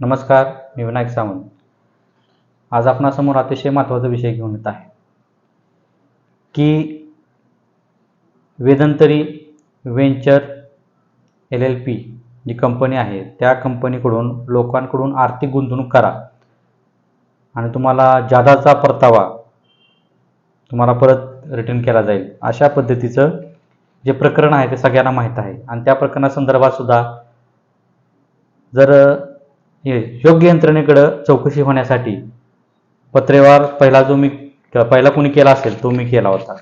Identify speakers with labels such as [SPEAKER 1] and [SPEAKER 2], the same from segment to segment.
[SPEAKER 1] नमस्कार मी विनायक सावंत. आज आपणासमोर अतिशय महत्त्वाचा विषय घेऊन येत आहे. की Vedantri venture L L P जी कंपनी आहे त्या कंपनीकडून लोकांकडून आर्थिक गुंतवणूक करा. आणि तुम्हाला जादाचा परतावा तुम्हाला परत रिटर्न केला जाईल. अशा पद्धतीचं जे प्रकरण आहे ते सगळ्यांना माहीत आहे. आणि त्या प्रकरणासंदर्भात सुद्धा जर योग्य यंत्रणेकडं चौकशी होण्यासाठी पत्रेवार पहिला जो मी पहिला कोणी केला असेल तो मी केला होता.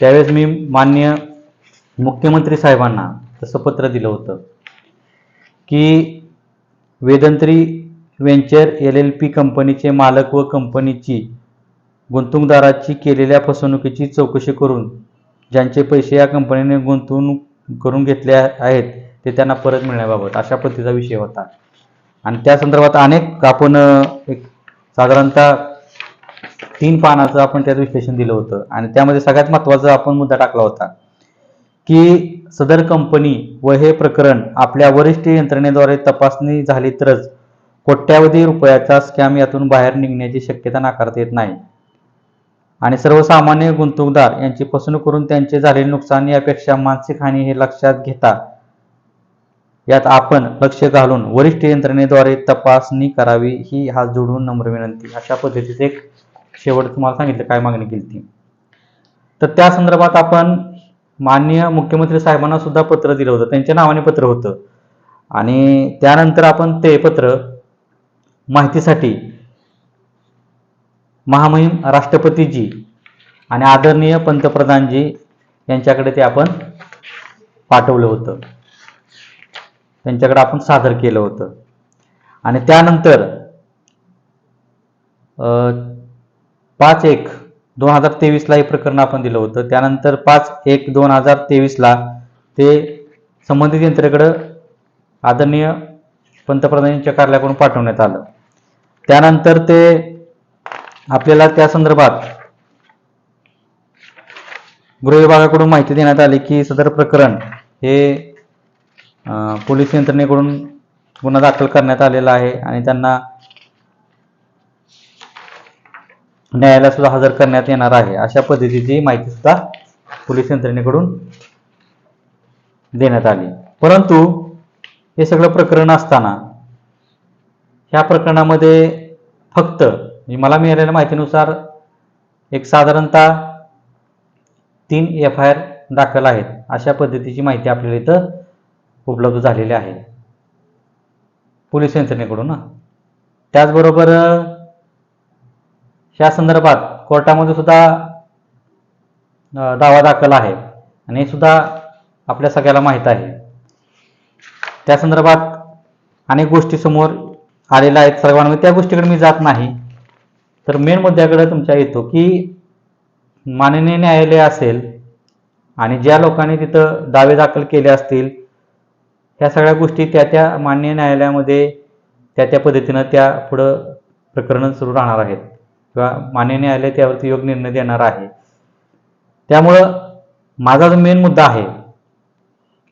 [SPEAKER 1] त्यावेळेस मी मान्य मुख्यमंत्री साहेबांना तसं पत्र दिलं होतं की Vedantri venture L L P कंपनीचे मालक व कंपनीची गुंतवणूकदाराची केलेल्या फसवणुकीची चौकशी करून ज्यांचे पैसे या कंपनीने गुंतवणूक करून घेतले आहेत ते त्यांना परत मिळण्याबाबत अशा पद्धतीचा विषय होता. आणि त्या संदर्भात अनेक आपण एक साधारणतः तीन पानाचं आपण त्यात विश्लेषण दिलं होतं. आणि त्यामध्ये सगळ्यात महत्त्वाचा आपण मुद्दा टाकला होता की सदर कंपनी व हे प्रकरण आपल्या वरिष्ठ यंत्रणेद्वारे तपासणी झाली तरच कोट्यावधी रुपयाचा स्कॅम यातून बाहेर निघण्याची शक्यता नाकारता येत नाही. आणि सर्वसामान्य गुंतवणूकदार यांची फसवणूक करून त्यांचे झालेले नुकसान यापेक्षा मानसिक हानी हे लक्षात घेता यात आपण लक्ष घालून वरिष्ठ यंत्रणेद्वारे तपासणी करावी ही हात जोडून नम्र विनंती. अशा पद्धतीचे एक शेवट तुम्हाला सांगितलं काय मागणी केली ती. तर त्या संदर्भात आपण माननीय मुख्यमंत्री साहेबांना सुद्धा पत्र दिलं होतं. त्यांच्या नावाने पत्र होतं. आणि त्यानंतर आपण ते पत्र माहितीसाठी महामहिम राष्ट्रपतीजी आणि आदरणीय पंतप्रधानजी यांच्याकडे ते आपण पाठवलं होतं. त्यांच्याकडे आपण सादर केलं होतं. आणि त्यानंतर पाच एक दोन हजार तेवीसला हे प्रकरण आपण दिलं होतं. त्यानंतर पाच एक दोन हजार तेवीसला ते संबंधित यंत्रेकडं आदरणीय पंतप्रधानांच्या कार्यालयाकडून पाठवण्यात आलं. त्यानंतर ते आपल्याला त्या संदर्भात गृह विभागाकडून माहिती देण्यात आली की सदर प्रकरण हे पोलीस यंत्रणेकडून गुन्हा दाखल करण्यात आलेला आहे आणि त्यांना न्यायालयात सुद्धा हजर करण्यात येणार आहे. अशा पद्धतीची माहिती सुद्धा पोलीस यंत्रणेकडून देण्यात आली. परंतु हे सगळं प्रकरण असताना ह्या प्रकरणामध्ये फक्त म्हणजे मला मिळालेल्या माहितीनुसार एक साधारणतः तीन एफ आय आर दाखल आहेत. अशा पद्धतीची माहिती आपल्याला इथं उपलब्ध झालेली आहे. पोलीस यंत्रणेकडून ना त्याचबरोबर या ह्या संदर्भात कोर्टामध्ये सुद्धा दावा दाखल आहे. आणि हे सुद्धा आपल्या सगळ्याला माहीत आहे. त्या संदर्भात अनेक गोष्टी समोर आलेल्या आहेत सर्वांमध्ये त्या गोष्टीकडे मी जात नाही. तर मेन मुद्द्याकडे तुमच्या येतो की माननीय न्यायालय असेल आणि ज्या लोकांनी तिथं दावे दाखल केले असतील ह्या सगळ्या गोष्टी त्या त्या मान्य न्यायालयामध्ये त्या त्या पद्धतीनं त्या पुढं प्रकरणं सुरू राहणार आहेत. किंवा मान्य न्यायालय त्यावरती योग्य निर्णय देणार आहे. त्यामुळं माझा जो मेन मुद्दा आहे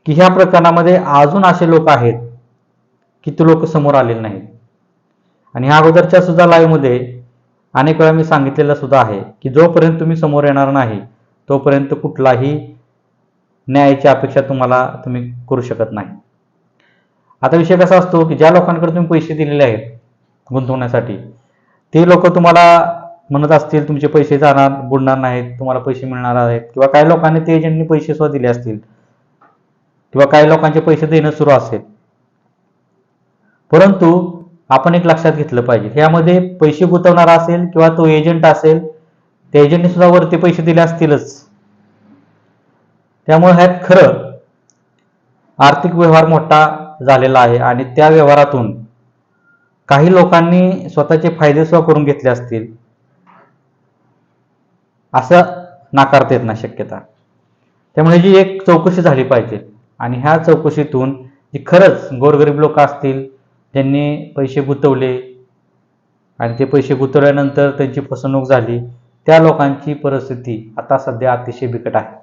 [SPEAKER 1] की ह्या प्रकरणामध्ये अजून असे लोक आहेत की ते लोक समोर आलेले नाहीत. आणि ह्या अगोदरच्या सुद्धा लाईव्हमध्ये अनेक वेळा मी सांगितलेलं सुद्धा आहे की जोपर्यंत तुम्ही समोर येणार नाही तोपर्यंत कुठलाही न्यायाची अपेक्षा तुम्हाला तुम्ही करू शकत नाही. आता विषय कसा असतो की ज्या लोकांकडे तुम्ही पैसे दिलेले आहेत गुंतवण्यासाठी ते लोक तुम्हाला म्हणत असतील तुमचे पैसे जाणार बुडणार नाहीत तुम्हाला पैसे मिळणार आहेत. किंवा काही लोकांनी ते एजंटनी पैसे सुद्धा दिले असतील. किंवा काही लोकांचे पैसे देणं सुरू असेल. परंतु आपण एक लक्षात घेतलं पाहिजे ह्यामध्ये पैसे गुंतवणारा असेल किंवा तो एजंट असेल त्या एजंटने सुद्धा वरती पैसे दिले असतीलच. त्यामुळे ह्यात खरं आर्थिक व्यवहार मोठा झालेला आहे. आणि त्या व्यवहारातून काही लोकांनी स्वतःचे फायदेसुद्धा करून घेतले असतील असं नाकारता येत नाही शक्यता. त्यामुळे जी एक चौकशी झाली पाहिजे. आणि ह्या चौकशीतून जी खरंच गोरगरीब लोक असतील त्यांनी पैसे गुंतवले आणि ते पैसे गुंतवल्यानंतर त्यांची फसवणूक झाली त्या लोकांची परिस्थिती आता सध्या अतिशय बिकट आहे.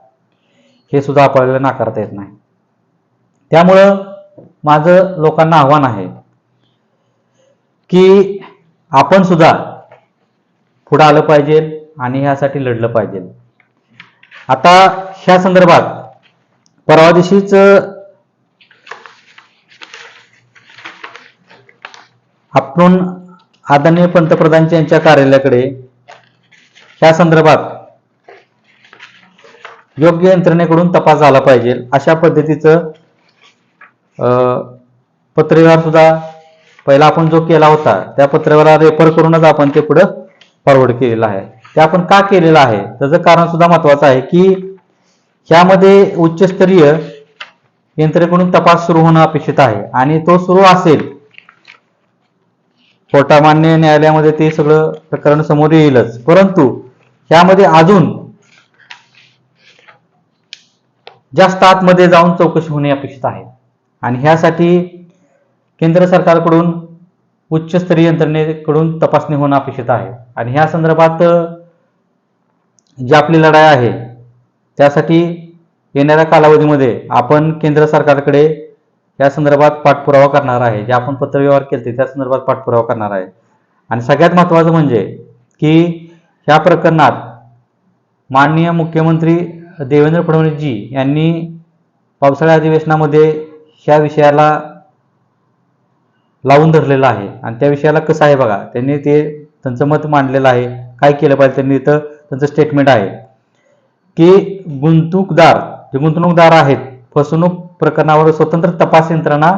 [SPEAKER 1] हे सुद्धा आपल्याला नाकारता येत नाही. त्यामुळं माझं लोकांना आव्हान आहे की आपण सुद्धा पुढं आलं पाहिजे आणि ह्यासाठी लढलं पाहिजे. आता ह्या संदर्भात परवा दिवशीच आपण आदरणीय पंतप्रधान यांच्या कार्यालयाकडे ह्या संदर्भात योग्य यंत्रणेकडून तपास झाला पाहिजे. अशा पद्धतीचं पत्रव्यवहार सुद्धा पहिला आपण जो केला होता त्या पत्रव्यवहाराला रेफर करूनच आपण ते पुढं फॉरवर्ड केलेलं आहे. ते आपण का केलेलं आहे? त्याचं कारण सुद्धा महत्वाचं आहे की ह्यामध्ये उच्चस्तरीय यंत्रणेकडून तपास सुरू होणं अपेक्षित आहे आणि तो सुरू असेल कोर्टामान्य न्यायालयामध्ये ते सगळं प्रकरण समोर येईलच. परंतु ह्यामध्ये अजून जास्त आतमध्ये जाऊन चौकशी होणे अपेक्षित आहे. आणि ह्यासाठी केंद्र सरकारकडून उच्चस्तरीय यंत्रणेकडून तपासणी होणं अपेक्षित आहे. आणि ह्या संदर्भात जी आपली लढाई आहे त्यासाठी येणाऱ्या कालावधीमध्ये आपण केंद्र सरकारकडे या संदर्भात पाठपुरावा करणार आहे. जे आपण पत्रव्यवहार केले त्या संदर्भात पाठपुरावा करणार आहे. आणि सगळ्यात महत्त्वाचं म्हणजे की ह्या प्रकरणात माननीय मुख्यमंत्री देवेंद्र फडणवीसजी यांनी पावसाळ्या अधिवेशनामध्ये ह्या विषयाला लावून धरलेलं आहे. आणि त्या विषयाला कसं आहे बघा त्यांनी ते त्यांचं मत मांडलेलं आहे. काय केलं पाहिजे त्यांनी इथं त्यांचं स्टेटमेंट आहे. की गुंतवणूकदार जे गुंतवणूकदार आहेत फसवणूक प्रकरणावर स्वतंत्र तपास यंत्रणा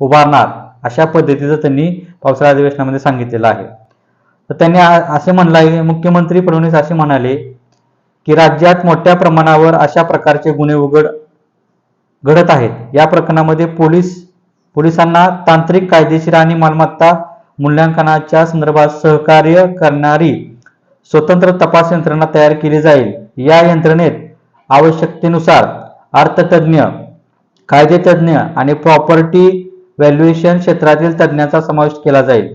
[SPEAKER 1] उभारणार अशा पद्धतीचं त्यांनी पावसाळ्या अधिवेशनामध्ये सांगितलेलं आहे. तर त्यांनी असे म्हणलं आहे मुख्यमंत्री फडणवीस असे म्हणाले की राज्यात मोठ्या प्रमाणावर अशा प्रकारचे गुन्हे उघड घडत आहेत. या प्रकरणामध्ये पोलीस पोलिसांना तांत्रिक कायदेशीर आणि मालमत्ता मूल्यांकनाच्या संदर्भात सहकार्य करणारी स्वतंत्र तपास यंत्रणा तयार केली जाईल. या यंत्रणेत आवश्यकतेनुसार अर्थतज्ञ कायदेतज्ञ आणि प्रॉपर्टी व्हॅल्युएशन क्षेत्रातील तज्ज्ञांचा समावेश केला जाईल.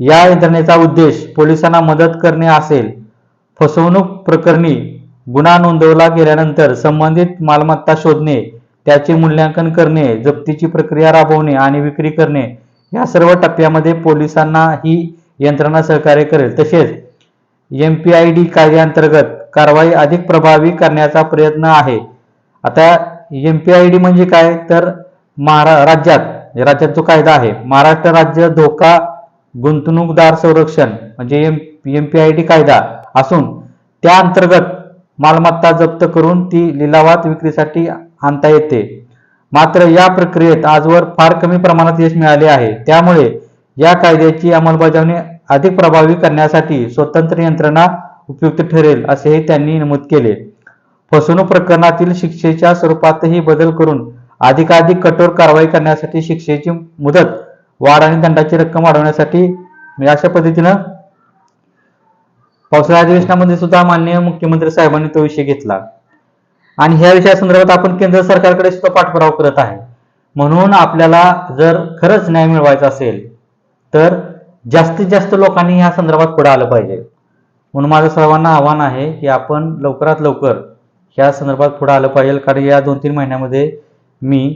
[SPEAKER 1] या यंत्रणेचा उद्देश पोलिसांना मदत करणे असेल. फसवणूक प्रकरणी गुन्हा नोंदवला गेल्यानंतर संबंधित मालमत्ता शोधणे त्याचे मूल्यांकन करणे जप्तीची प्रक्रिया राबवणे आणि विक्री करणे या सर्व टप्प्यामध्ये पोलिसांना ही यंत्रणा सहकार्य करेल. तसेच एम पी आय डी कायद्याअंतर्गत कारवाई अधिक प्रभावी करण्याचा प्रयत्न आहे. आता एम पी आय डी म्हणजे काय? तर महारा राज्यात राज्यात जो कायदा आहे महाराष्ट्र राज्य धोका गुंतवणूकदार संरक्षण म्हणजे M M P I D कायदा असून त्या अंतर्गत मालमत्ता जप्त करून ती लिलावात विक्रीसाठी आणता येते. मात्र या प्रक्रियेत आजवर फार कमी प्रमाणात यश मिळाले आहे. त्यामुळे या कायद्याची अंमलबजावणी अधिक प्रभावी करण्यासाठी स्वतंत्र यंत्रणा उपयुक्त ठरेल असेही त्यांनी नमूद केले. फसवणूक प्रकरणातील शिक्षेच्या स्वरूपातही बदल करून अधिकाधिक कठोर कारवाई करण्यासाठी शिक्षेची मुदत वाढ आणि दंडाची रक्कम वाढवण्यासाठी अशा पद्धतीनं पावसाळ्या अधिवेशनामध्ये सुद्धा माननीय मुख्यमंत्री साहेबांनी तो विषय घेतला. आणि ह्या विषयासंदर्भात आपण केंद्र सरकारकडे सुद्धा पाठपुरावा करत आहे. म्हणून आपल्याला जर खरंच न्याय मिळवायचा असेल तर जास्तीत जास्त लोकांनी या संदर्भात पुढे आलं पाहिजे. म्हणून माझं सर्वांना आव्हान आहे की आपण लवकरात लवकर या संदर्भात पुढे आलं पाहिजे कारण या दोन तीन महिन्यामध्ये मी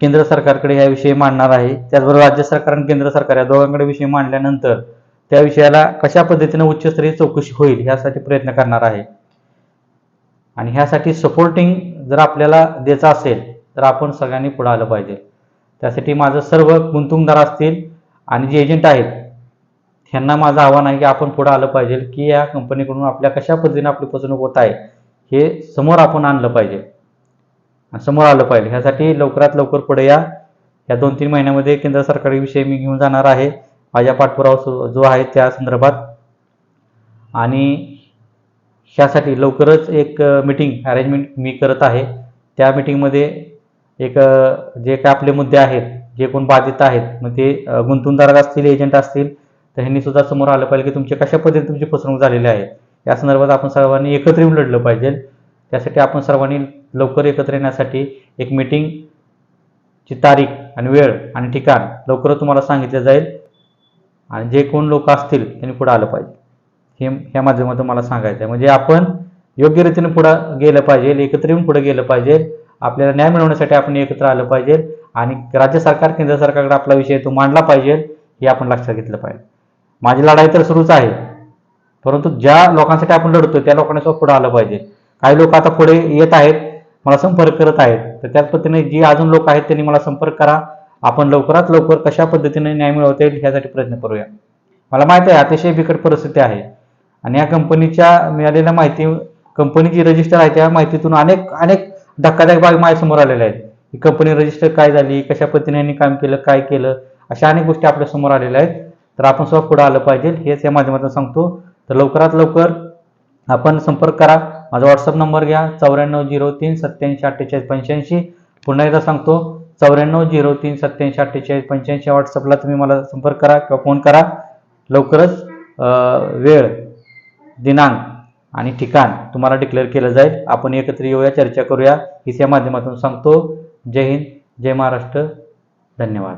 [SPEAKER 1] केंद्र सरकारकडे याविषयी मांडणार आहे. त्याचबरोबर राज्य सरकार आणि केंद्र सरकार या दोघांकडे विषय मांडल्यानंतर त्या विषयाला कशा पद्धतीने उच्चस्तरीय चौकशी होईल यासाठी प्रयत्न करणार आहे. आणि ह्यासाठी सपोर्टिंग जर आपल्याला द्यायचं असेल तर आपण सगळ्यांनी पुढे आलं पाहिजे. त्यासाठी माझं सर्व गुंतवणूकदार असतील आणि जे एजंट आहेत ह्यांना माझं आव्हान आहे की आपण पुढे आलं पाहिजे की या कंपनीकडून आपल्या कशा पद्धतीने आपली फसवणूक होत आहे हे समोर आपण आणलं पाहिजे. समोर आलं पाहिजे. ह्यासाठी लवकरात लवकर पुढे या. या दोन तीन महिन्यामध्ये केंद्र सरकारविषयी मी घेऊन जाणार आहे. माझ्या पाठपुरावा जो आहे त्या संदर्भात. आणि ह्यासाठी लवकरच एक मीटिंग अरेंजमेंट मी करत आहे. त्या मीटिंगमध्ये एक जे काय आपले मुद्दे आहेत जे कोण बाधित आहेत मग ते अ, गुंतवणूकदार असतील एजंट असतील तर ह्यांनी सुद्धा समोर आलं पाहिजे की तुमचे कशा पद्धतीने तुमची फसवणूक झालेली आहे. या संदर्भात आपण सर्वांनी एकत्र येऊन लढलं पाहिजे. त्यासाठी आपण सर्वांनी लवकर एकत्र येण्यासाठी एक मीटिंगची तारीख आणि वेळ आणि ठिकाण लवकरच तुम्हाला सांगितलं जाईल. आणि जे कोण लोक असतील त्यांनी पुढे आलं पाहिजे. हे ह्या माध्यमातून मला सांगायचं आहे म्हणजे आपण योग्य रीतीने पुढं गेलं पाहिजे एकत्र येऊन पुढे गेलं पाहिजे आपल्याला न्याय मिळवण्यासाठी आपण एकत्र आलं पाहिजे आणि राज्य सरकार केंद्र सरकारकडे आपला विषय तो मांडला पाहिजे हे आपण लक्षात घेतलं पाहिजे. माझी लढाई तर सुरूच आहे परंतु ज्या लोकांसाठी आपण लढतोय त्या लोकांनी सुद्धा पुढे आलं पाहिजे. काही लोक आता पुढे येत आहेत मला संपर्क करत आहेत तर त्याच पद्धतीने जी अजून लोक आहेत त्यांनी मला संपर्क करा. आपण लवकरात लवकर कशा पद्धतीने न्याय मिळवता येईल ह्यासाठी प्रयत्न करूया. मला माहिती आहे अतिशय बिकट परिस्थिती आहे. आणि या कंपनीच्या मिळालेल्या माहिती कंपनीची रजिस्टर आहे त्या माहितीतून अनेक अनेक धक्कादायक बाब माझ्यासमोर आलेल्या आहेत. ही कंपनी रजिस्टर काय झाली कशा पद्धतीने काम केलं काय केलं अशा अनेक गोष्टी आपल्यासमोर आलेल्या आहेत. तर आपण सुद्धा पुढे आलं पाहिजे हेच या माध्यमातून सांगतो. तर लवकरात लवकर आपण संपर्क करा. माझा व्हॉट्सअप नंबर घ्या चौऱ्याण्णव झिरो तीन सत्याऐंशी अठ्ठेचाळीस पंच्याऐंशी. पुन्हा एकदा सांगतो चौऱ्याण्णव झिरो तीन सत्याऐंशी अठ्ठेचाळीस पंच्याऐंशी व्हॉट्सअपला तुम्ही मला संपर्क करा किंवा फोन करा. लवकरच वेळ दिनांक आणि ठिकाण तुम्हाला डिक्लेअर केलं जाईल. आपण एकत्र येऊया चर्चा करूया. हीच या माध्यमातून सांगतो. जय हिंद जय महाराष्ट्र. धन्यवाद.